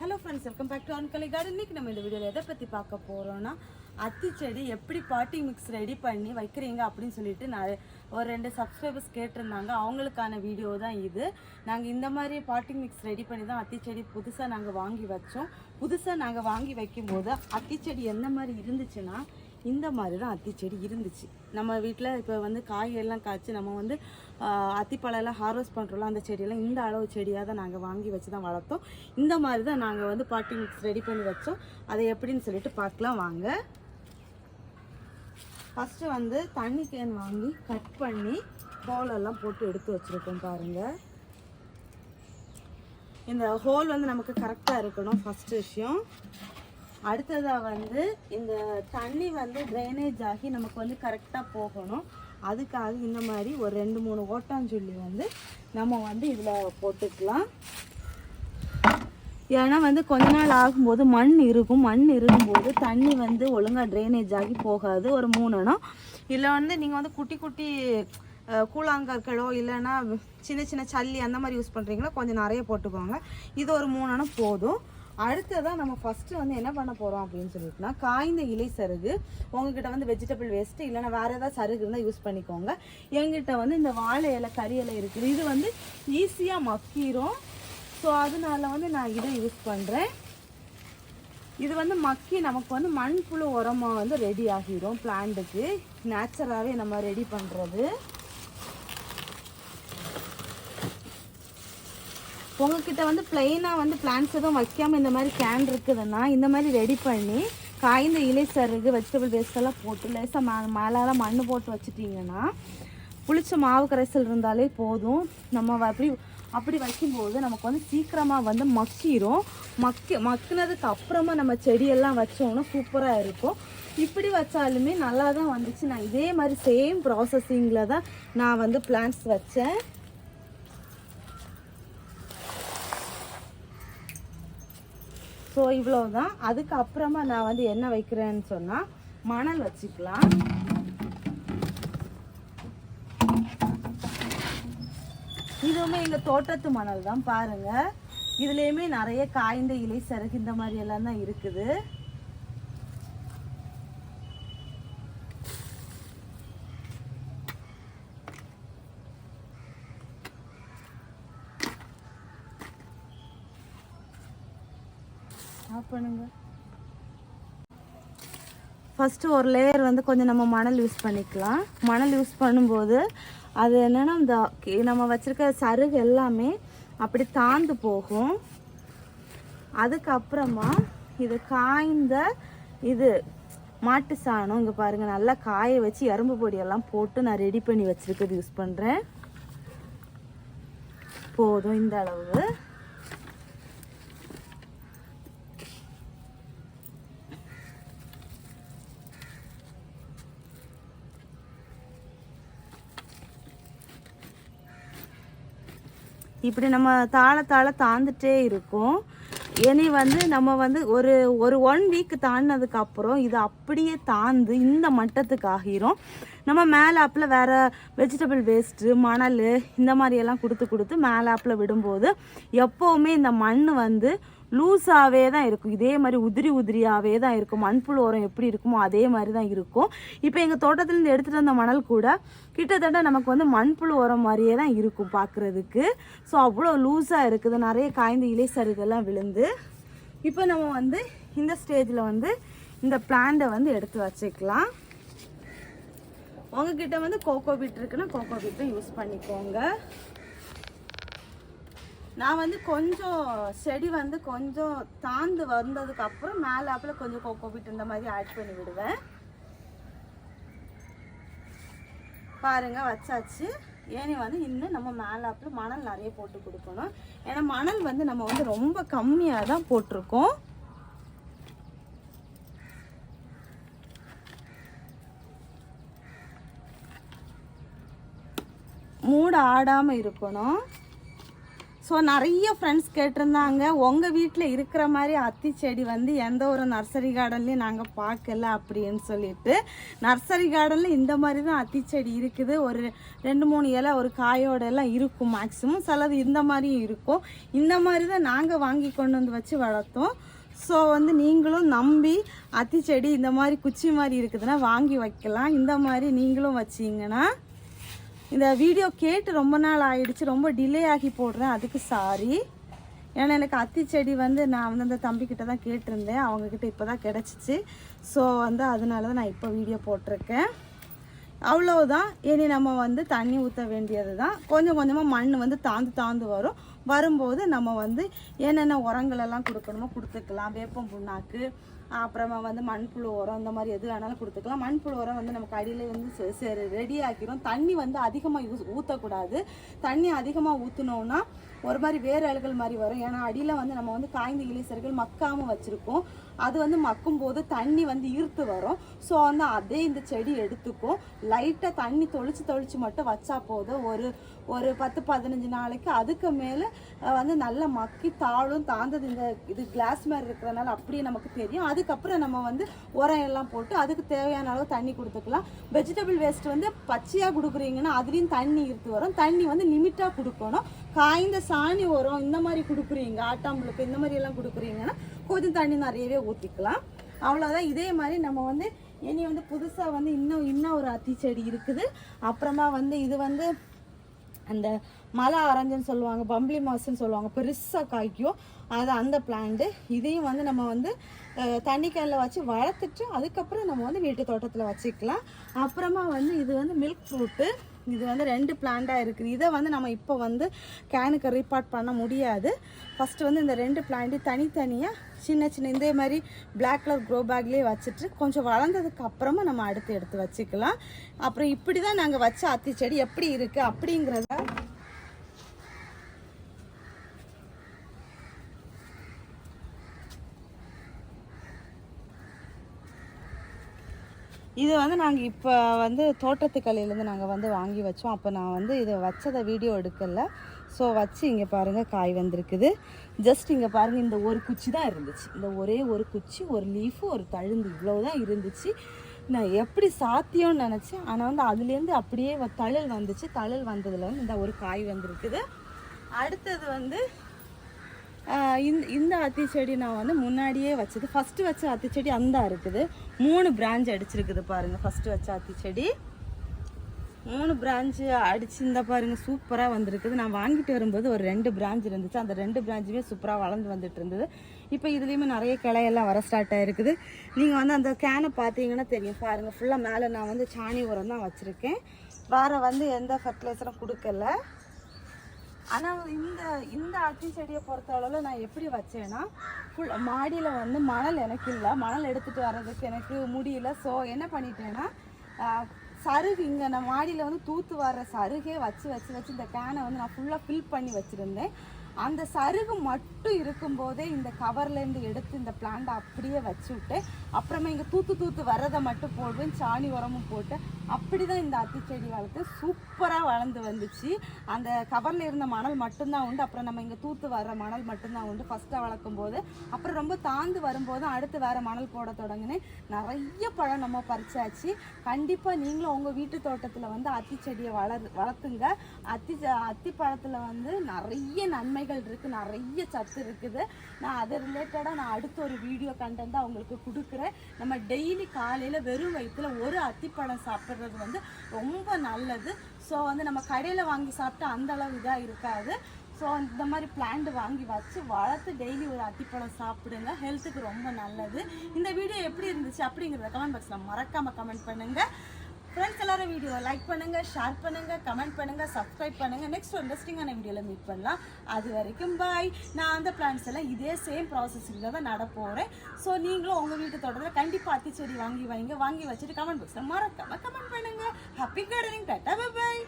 Hello friends welcome back to அன்கலை garden இன்னைக்கு நம்ம இந்த வீடியோவில் எதை பற்றி பார்க்க போகிறோன்னா அத்தி செடி எப்படி பாட்டிங் மிக்ஸ் ரெடி பண்ணி வைக்கிறீங்க அப்படின்னு சொல்லிட்டு நான் ஒரு ரெண்டு சப்ஸ்கிரைபர்ஸ் கேட்டிருந்தாங்க. அவங்களுக்கான வீடியோ தான் இது. நாங்கள் இந்த மாதிரி பாட்டிங் மிக்ஸ் ரெடி பண்ணி தான் அத்தி செடி புதுசாக நாங்கள் வாங்கி வச்சோம். புதுசாக நாங்கள் வாங்கி வைக்கும்போது அத்தி செடி எந்த மாதிரி இருந்துச்சுன்னா இந்த மாதிரி தான் அத்தி செடி இருந்துச்சு. நம்ம வீட்டில் இப்போ வந்து காய்கறிலாம் காய்ச்சி நம்ம வந்து அத்திப்பழம்லாம் ஹார்வெஸ்ட் பண்ணுறோம்ல அந்த செடியெல்லாம் இந்த அளவு செடியாக தான் நாங்கள் வாங்கி வச்சு தான் வளர்த்தோம். இந்த மாதிரி தான் நாங்கள் வந்து பாட்டி மிக்ஸ் ரெடி பண்ணி வச்சோம். அதை எப்படின்னு சொல்லிட்டு பார்க்கலாம் வாங்க. ஃபஸ்ட்டு வந்து தண்ணி கேன் வாங்கி கட் பண்ணி ஹோலெல்லாம் போட்டு எடுத்து வச்சுருக்கோம் பாருங்கள் இந்த ஹோல் வந்து நமக்கு கரெக்டாக இருக்கணும் ஃபஸ்ட்டு விஷயம். அடுத்ததாக வந்து இந்த தண்ணி வந்து ட்ரைனேஜ் ஆகி நமக்கு வந்து கரெக்டாக போகணும். அதுக்காக இந்த மாதிரி ஒரு ரெண்டு மூணு ஓட்டாஞ்சொல்லி வந்து நம்ம வந்து இதில் போட்டுக்கலாம். ஏன்னா வந்து கொஞ்ச நாள் ஆகும்போது மண் இருக்கும். மண் இருக்கும்போது தண்ணி வந்து ஒழுங்காக ட்ரைனேஜ் ஆகி போகாது. ஒரு மூணுனா இல்லை வந்து நீங்கள் வந்து குட்டி குட்டி கூழாங்கற்களோ இல்லைன்னா சின்ன சின்ன சல்லி அந்த மாதிரி யூஸ் பண்ணுறீங்களோ கொஞ்சம் நிறைய போட்டுக்கோங்க. இது ஒரு மூணுனா போதும். அடுத்ததாக நம்ம ஃபஸ்ட்டு வந்து என்ன பண்ண போகிறோம் அப்படின்னு சொல்லிட்டுனா காய்ந்த இலை சருகு. உங்ககிட்ட வந்து வெஜிடபிள் வேஸ்ட்டு இல்லைன்னா வேறு ஏதாவது சருகு இருந்தால் யூஸ் பண்ணிக்கோங்க. எங்கிட்ட வந்து இந்த வாழை இலை கறி இலை இருக்குது. இது வந்து ஈஸியாக மக்கிரும். ஸோ அதனால வந்து நான் இதை யூஸ் பண்ணுறேன் இது வந்து மக்கி நமக்கு வந்து மண்புழு உரமாக வந்து ரெடி ஆகிரும் பிளான்ட்டுக்கு நேச்சுராகவே நம்ம ரெடி பண்ணுறது உங்ககிட்ட வந்து பிளெயினாக வந்து பிளான்ஸ் எதுவும் வைக்காமல் இந்த மாதிரி கேன் இருக்குதுன்னா இந்த மாதிரி ரெடி பண்ணி காய்ந்த இலை சருகு வெஜிடபிள் வேஸ்டெல்லாம் போட்டு லேசாக மே மேலால் மண் போட்டு வச்சிட்டிங்கன்னா புளிச்ச மாவு கரைசல் இருந்தாலே போதும். நம்ம அப்படி அப்படி வைக்கும்போது நமக்கு வந்து சீக்கிரமாக வந்து மக்கிரும். மக்கி மக்கினதுக்கு அப்புறமா நம்ம செடியெல்லாம் வச்சோம்னா சூப்பராக இருக்கும். இப்படி வச்சாலுமே நல்லா தான் வந்துச்சு. நான் இதே மாதிரி சேம் ப்ராசஸிங்கில் தான் நான் வந்து பிளான்ஸ் வச்சேன். ஸோ இவ்வளோ தான் அதுக்கப்புறமா நான் வந்து என்ன வைக்கிறேன்னு சொன்னால் மணல் வச்சுக்கலாம். இதுவுமே எங்கள் தோட்டத்து மணல் தான் பாருங்கள் இதுலேயுமே நிறைய காய்ந்த இலை சருகு இந்த மாதிரி எல்லாம் தான் இருக்குது. ஆஃப் பண்ணுங்க ஃபஸ்ட்டு ஒரு லேயர் வந்து கொஞ்சம் நம்ம மணல் யூஸ் பண்ணிக்கலாம். மணல் யூஸ் பண்ணும்போது அது என்னென்னா இந்த நம்ம வச்சுருக்க சருகு எல்லாமே அப்படி தாழ்ந்து போகும். அதுக்கப்புறமா இது காய்ந்த இது மாட்டு சாணம் இங்கே பாருங்கள் நல்லா காய வச்சு எறும்பு பொடியெல்லாம் போட்டு நான் ரெடி பண்ணி வச்சுருக்கிறது யூஸ் பண்ணுறேன் போதும் இந்த அளவு. இப்படி நம்ம தாழ தாழ தாழ்ந்துட்டே இருக்கும். இனி வந்து நம்ம வந்து ஒரு ஒரு ஒன் வீக் தாண்டினதுக்கு அப்புறம் இது அப்படியே தாழ்ந்து இந்த மட்டத்துக்கு ஆகிரும். நம்ம மேலாப்பில் வேறு வெஜிடபிள் வேஸ்ட்டு மணல் இந்த மாதிரியெல்லாம் கொடுத்து கொடுத்து மேலாப்பில் விடும்போது எப்போவுமே இந்த மண் வந்து லூஸாகவே தான் இருக்கும். இதே மாதிரி உதிரி உதிரியாகவே தான் இருக்கும். மண்புழு உரம் எப்படி இருக்குமோ அதே மாதிரி தான் இருக்கும். இப்போ எங்கள் தோட்டத்துலேருந்து எடுத்துகிட்டு வந்த மணல் கூட கிட்டத்தட்ட நமக்கு வந்து மண்புழு உரம் மாதிரியே தான் இருக்கும் பார்க்குறதுக்கு ஸோ அவ்வளோ லூஸாக இருக்குது. நிறைய காய்ந்த இலை சருகெல்லாம் விழுந்து. இப்போ நம்ம வந்து இந்த ஸ்டேஜில் வந்து இந்த பிளான்ட்டை வந்து எடுத்து வச்சுக்கலாம். உங்ககிட்ட வந்து கோகோ பீட் இருக்குன்னா கோகோ பீட்டும் யூஸ் பண்ணிக்கோங்க. நான் வந்து கொஞ்சம் செடி வந்து கொஞ்சம் தாழ்ந்து வந்ததுக்கு அப்புறம் மேலாப்பில் கொஞ்சம் கொக்கோ பீட் இந்த மாதிரி ஆட் பண்ணி விடுவேன். பாருங்க வச்சாச்சு. ஏனி வந்து இன்னும் நம்ம மேலாப்பில் மணல் நிறைய போட்டு கொடுக்கணும். ஏன்னா மணல் வந்து நம்ம வந்து ரொம்ப கம்மியாக தான் போட்டிருக்கோம். மூட ஆடாமல் இருக்கணும். ஸோ நிறைய ஃப்ரெண்ட்ஸ் கேட்டிருந்தாங்க. உங்கள் வீட்டில் இருக்கிற மாதிரி அத்தி செடி வந்து எந்த ஒரு நர்சரி கார்டன்லையும் நாங்கள் பார்க்கல அப்படின்னு சொல்லிட்டு நர்சரி கார்டனில் இந்த மாதிரி தான் அத்தி செடி இருக்குது. ஒரு ரெண்டு மூணு இலை ஒரு காயோட எல்லாம் இருக்கும் மேக்ஸிமம் சிலது இந்த மாதிரியும் இருக்கும். இந்த மாதிரி தான் நாங்கள் வாங்கி கொண்டு வந்து வச்சு வளர்த்தோம். ஸோ வந்து நீங்களும் நம்பி அத்தி செடி இந்த மாதிரி குச்சி மாதிரி இருக்குதுன்னா வாங்கி வைக்கலாம். இந்த மாதிரி நீங்களும் வச்சீங்கன்னா இந்த வீடியோ கேட்டு ரொம்ப நாள் ஆயிடுச்சு ரொம்ப டிலே ஆகி போடுறேன். அதுக்கு சாரி ஏன்னா எனக்கு அத்தி செடி வந்து நான் வந்து அந்த தம்பிக்கிட்ட தான் கேட்டிருந்தேன். அவங்கக்கிட்ட இப்போ தான் கிடச்சிச்சு. ஸோ வந்து அதனால தான் நான் இப்போ வீடியோ போட்டிருக்கேன். அவ்வளோதான் இனி நம்ம வந்து தண்ணி ஊற்ற வேண்டியது தான் கொஞ்சம் கொஞ்சமாக மண் வந்து தாந்து தாந்து வரும். வரும்போது நம்ம வந்து என்னென்ன உரங்கள் எல்லாம் கொடுக்கணுமோ கொடுத்துக்கலாம். வேப்பம் புண்ணாக்கு அப்புறமா வந்து மண்புழு உரம் இந்த மாதிரி எது வேணாலும் கொடுத்துக்கலாம். மண்புழு உரம் வந்து நமக்கு கடையில் வந்து ரெடி ஆக்கிரும். தண்ணி வந்து அதிகமாக யூஸ் ஊற்றக்கூடாது தண்ணி அதிகமாக ஊற்றினோன்னா ஒரு மாதிரி வேறு அழுகல் மாதிரி வரும். ஏன்னா அடியில் வந்து நம்ம வந்து காய்ந்த இலைசர்கள் மக்காமல் வச்சுருக்கோம். அது வந்து மக்கும் போது தண்ணி வந்து ஈர்த்து வரும். ஸோ வந்து அதே இந்த செடி எடுத்துக்கும். லைட்டாக தண்ணி தொளிச்சு தொளிச்சு மட்டும் வச்சா போதும். ஒரு ஒரு பத்து பதினஞ்சு நாளைக்கு அதுக்கு மேலே வந்து நல்லா மக்கி தாளும் தாழ்ந்தது இந்த இது கிளாஸ் மாதிரி இருக்கிறனால அப்படியே நமக்கு தெரியும். அதுக்கப்புறம் நம்ம வந்து உரம் எல்லாம் போட்டு அதுக்கு தேவையான அளவு தண்ணி கொடுத்துக்கலாம். வெஜிடபிள் வேஸ்ட் வந்து பச்சையாக கொடுக்குறீங்கன்னா அதுலேயும் தண்ணி ஈர்த்து வரும். தண்ணி வந்து லிமிட்டாக கொடுக்கணும். காய்ந்த சாணி உரம் இந்த மாதிரி கொடுக்குறீங்க ஆட்டாம்புழுக்கு இந்த மாதிரி எல்லாம் கொடுக்குறீங்கன்னா கொஞ்சம் தண்ணி நிறையவே ஊற்றிக்கலாம் அவ்வளோதான் இதே மாதிரி நம்ம வந்து இனி வந்து புதுசாக வந்து இன்னும் இன்னும் ஒரு அத்தி செடி இருக்குது. அப்புறமா வந்து இது வந்து அந்த மலை ஆரஞ்சுன்னு சொல்லுவாங்க பம்பளி மாசுன்னு சொல்லுவாங்க பெருசாக காய்க்கும். அது அந்த பிளான்ட்டு இதையும் வந்து நம்ம வந்து தண்ணி கேனில் வச்சு வளர்த்துட்டு அதுக்கப்புறம் நம்ம வந்து வீட்டு தோட்டத்தில் வச்சுக்கலாம். அப்புறமா வந்து இது வந்து மில்க் ஃப்ரூட்டு இது வந்து ரெண்டு பிளான்ட்டாக இருக்குது. இதை வந்து நம்ம இப்போ வந்து கேனுக்கு ரீபார்ட் பண்ண முடியாது. ஃபஸ்ட்டு வந்து இந்த ரெண்டு பிளான்ட்டு தனித்தனியாக சின்ன சின்ன இதே மாதிரி பிளாக் கலர் க்ரோ பேக்லேயே வச்சுட்டு கொஞ்சம் வளர்ந்ததுக்கு அப்புறமா நம்ம அடுத்து எடுத்து வச்சுக்கலாம். அப்புறம் இப்படி தான் நாங்கள் வச்ச அத்தி செடி எப்படி இருக்குது அப்படிங்கிறத இது வந்து நாங்கள் இப்போ வந்து தோட்டத்துக்கலையிலேருந்து நாங்கள் வந்து வாங்கி வச்சோம். அப்போ நான் வந்து இதை வச்சதை வீடியோ எடுக்கல. ஸோ வச்சு இங்கே பாருங்கள் காய் வந்திருக்குது. ஜஸ்ட் இங்கே பாருங்கள் இந்த ஒரு குச்சி தான் இருந்துச்சு. இந்த ஒரே ஒரு குச்சி ஒரு லீஃபு ஒரு தழுந்து இவ்வளோ தான் இருந்துச்சு. நான் எப்படி சாத்தியம்னு நினச்சேன். ஆனால் வந்து அதுலேருந்து அப்படியே தழல் வந்துச்சு. தழல் வந்ததில் வந்து இந்த ஒரு காய் வந்திருக்குது. அடுத்தது வந்து இந்த இந்த அத்தி செடி நான் வந்து முன்னாடியே வச்சது. ஃபஸ்ட்டு வச்ச அத்தி செடி அந்த இருக்குது. மூணு பிரான்ச் அடிச்சிருக்குது பாருங்கள் ஃபஸ்ட்டு வச்ச அத்தி செடி. மூணு பிரான்ச்சு அடிச்சு இந்த பாருங்க சூப்பராக வந்திருக்குது. நான் வாங்கிட்டு வரும்போது ஒரு ரெண்டு பிரான்ச் இருந்துச்சு. அந்த ரெண்டு பிரான்ச்சுமே சூப்பராக வளர்ந்து வந்துட்டு இருந்தது. இப்போ இதுலேயுமே நிறைய கிளையெல்லாம் வர ஸ்டார்ட் ஆகிருக்குது நீங்கள் வந்து அந்த கேனை பார்த்தீங்கன்னா தெரியும். பாருங்கள் ஃபுல்லாக மேலே நான் வந்து சாணி உரம் தான் வச்சுருக்கேன். வேறு வந்து எந்த ஃபர்டிலைசரும் கொடுக்கல. ஆனால் இந்த இந்த அத்தி செடியை பொறுத்த அளவில் நான் எப்படி வச்சேன்னா ஃபுல் மாடியில் வந்து மணல் எனக்கு இல்லை. மணல் எடுத்துகிட்டு வர்றதுக்கு எனக்கு முடியல ஸோ என்ன பண்ணிட்டேன்னா சருகு இங்கே நான் மாடியில் வந்து தூத்து வர்ற சருகே வச்சு வச்சு வச்சு இந்த கேனை வந்து நான் ஃபுல்லாக ஃபில் பண்ணி வச்சுருந்தேன். அந்த சருகு மட்டும் இருக்கும்போதே இந்த கவர்லேருந்து எடுத்து இந்த பிளான்ட்டை அப்படியே வச்சு விட்டு அப்புறமா இங்கே தூத்து தூத்து வர்றதை மட்டும் போடுவேன். சாணி உரமும் போட்டு அப்படி தான் இந்த அத்தி செடி வளர்த்து சூப்பராக வளர்ந்து வந்துச்சு. அந்த கவரில் இருந்த மணல் மட்டும்தான் உண்டு. அப்புறம் நம்ம இங்கே தூத்து வர்ற மணல் மட்டும்தான் உண்டு. ஃபஸ்ட்டாக வளர்க்கும் போது அப்புறம் ரொம்ப தாழ்ந்து வரும்போது அடுத்து வேறு மணல் போட தொடங்கினேன். நிறைய பழம் நம்ம பறிச்சாச்சு. கண்டிப்பாக நீங்களும் உங்கள் வீட்டு தோட்டத்தில் வந்து அத்தி செடியை வளர் வளர்த்துங்க. அத்தி அத்தி பழத்தில் வந்து நிறைய நன்மைகள் இருக்குது நிறைய சத்து இருக்குது. நான் அதை ரிலேட்டடாக நான் அடுத்த ஒரு வீடியோ கண்டென்ட்டாக உங்களுக்கு கொடுக்குறேன். நம்ம டெய்லி காலையில் வெறும் வயிற்றில் ஒரு அத்திப்பழம் சாப்பிட்றது வந்து ரொம்ப நல்லது. ஸோ வந்து நம்ம கடையில் வாங்கி சாப்பிட்டா அந்த அளவு இதாக இருக்காது. ஸோ இந்த மாதிரி பிளான்ட் வாங்கி வச்சு வளர்த்து டெய்லி ஒரு அத்திப்பழம் சாப்பிடுங்க. ஹெல்த்துக்கு ரொம்ப நல்லது. இந்த வீடியோ எப்படி இருந்துச்சு அப்படிங்கிறத கமெண்ட் பாக்ஸில் மறக்காமல் கமெண்ட் பண்ணுங்கள் ஃப்ரெண்ட்ஸ் எல்லாரும் வீடியோ லைக் பண்ணுங்க ஷேர் பண்ணுங்க கமெண்ட் பண்ணுங்க சப்ஸ்கிரைப் பண்ணுங்க. நெக்ஸ்ட் இன்ட்ரெஸ்டிங்கான வீடியோவில் மீட் பண்ணலாம். அது வரைக்கும் பாய் நான் அந்த பிளான்ஸ் எல்லாம் இதே சேம் ப்ராசஸில் தான் நட போகிறேன் ஸோ நீங்களும் உங்கள் வீட்டு தொடர்ந்து கண்டிப்பாக அத்தி செடி வாங்கி வைங்க. வாங்கி வச்சுட்டு கமெண்ட் பாக்ஸில் மறக்காம கமெண்ட் பண்ணுங்க. ஹாப்பி கார்டனிங் டாட்டா பாய்